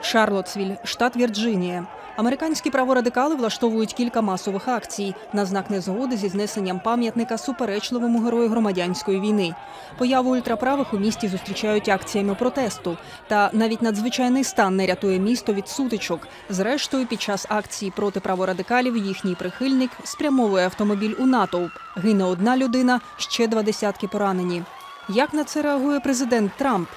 Шарлотсвіль, штат Вірджинія. Американські праворадикали влаштовують кілька масових акцій на знак незгоди зі знесенням пам'ятника суперечливому герою громадянської війни. Появу ультраправих у місті зустрічають акціями протесту. Та навіть надзвичайний стан не рятує місто від сутичок. Зрештою, під час акції проти праворадикалів їхній прихильник спрямовує автомобіль у натовп. Гине одна людина, ще два десятки поранені. Як на це реагує президент Трамп?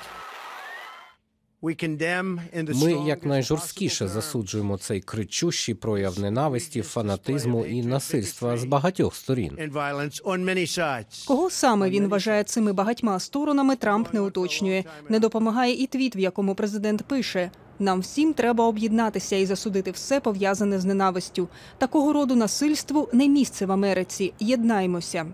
Ми якнайжорсткіше засуджуємо цей кричущий прояв ненависті, фанатизму і насильства з багатьох сторін. Кого саме він вважає цими багатьма сторонами, Трамп не уточнює. Не допомагає і твіт, в якому президент пише: нам всім треба об'єднатися і засудити все пов'язане з ненавистю. Такого роду насильству не місце в Америці. Єднаймося.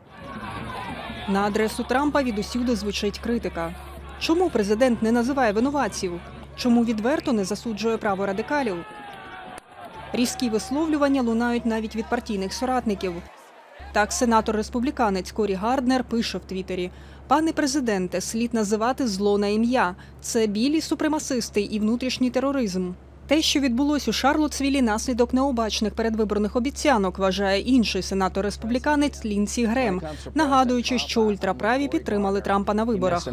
На адресу Трампа відусюди звучить критика. Чому президент не називає винуватців? Чому відверто не засуджує право радикалів? Різкі висловлювання лунають навіть від партійних соратників. Так, сенатор республіканець Корі Гарднер пише в Твіттері: Пане президенте, слід називати зло на ім'я. Це білі супремасисти і внутрішній тероризм. Те, що відбулось у Шарлотсвілі, наслідок необачних передвиборних обіцянок, вважає інший сенатор республіканець Лінсі Грем, нагадуючи, що ультраправі підтримали Трампа на виборах.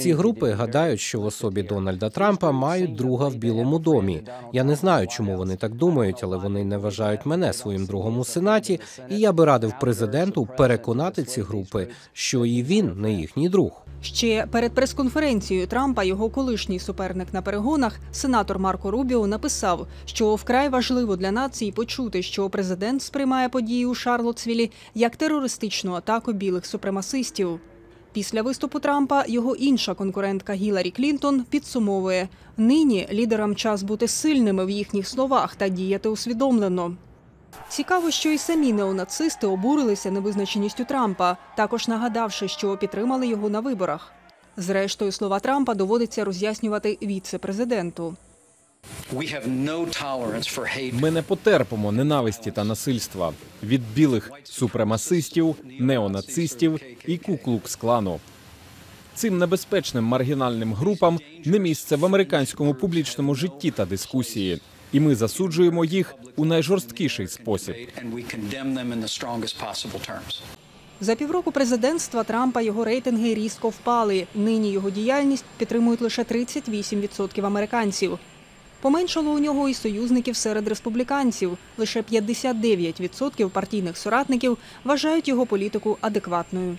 Ці групи гадають, що в особі Дональда Трампа мають друга в Білому домі. Я не знаю, чому вони так думають, але вони не вважають мене своїм другом у сенаті. І я би радив президенту переконати ці групи, що і він не їхній друг. Ще перед прес-конференцією Трампа його колишній суперник на перегонах, сенатор Марко Рубіо, написав, що вкрай важливо для нації почути, що президент сприймає події у Шарлотсвілі як терористичну атаку білих супремасистів. Після виступу Трампа його інша конкурентка Гіларі Клінтон підсумовує: нині лідерам час бути сильними в їхніх словах та діяти усвідомлено. Цікаво, що і самі неонацисти обурилися невизначеністю Трампа, також нагадавши, що підтримали його на виборах. Зрештою, слова Трампа доводиться роз'яснювати віце-президенту. Ми не потерпимо ненависті та насильства від білих супремасистів, неонацистів і куклукс-клану. Цим небезпечним маргінальним групам не місце в американському публічному житті та дискусії, і ми засуджуємо їх у найжорсткіший спосіб. За півроку президентства Трампа його рейтинги різко впали. Нині його діяльність підтримують лише 38% американців. Поменшало у нього і союзників серед республіканців. Лише 59% партійних соратників вважають його політику адекватною.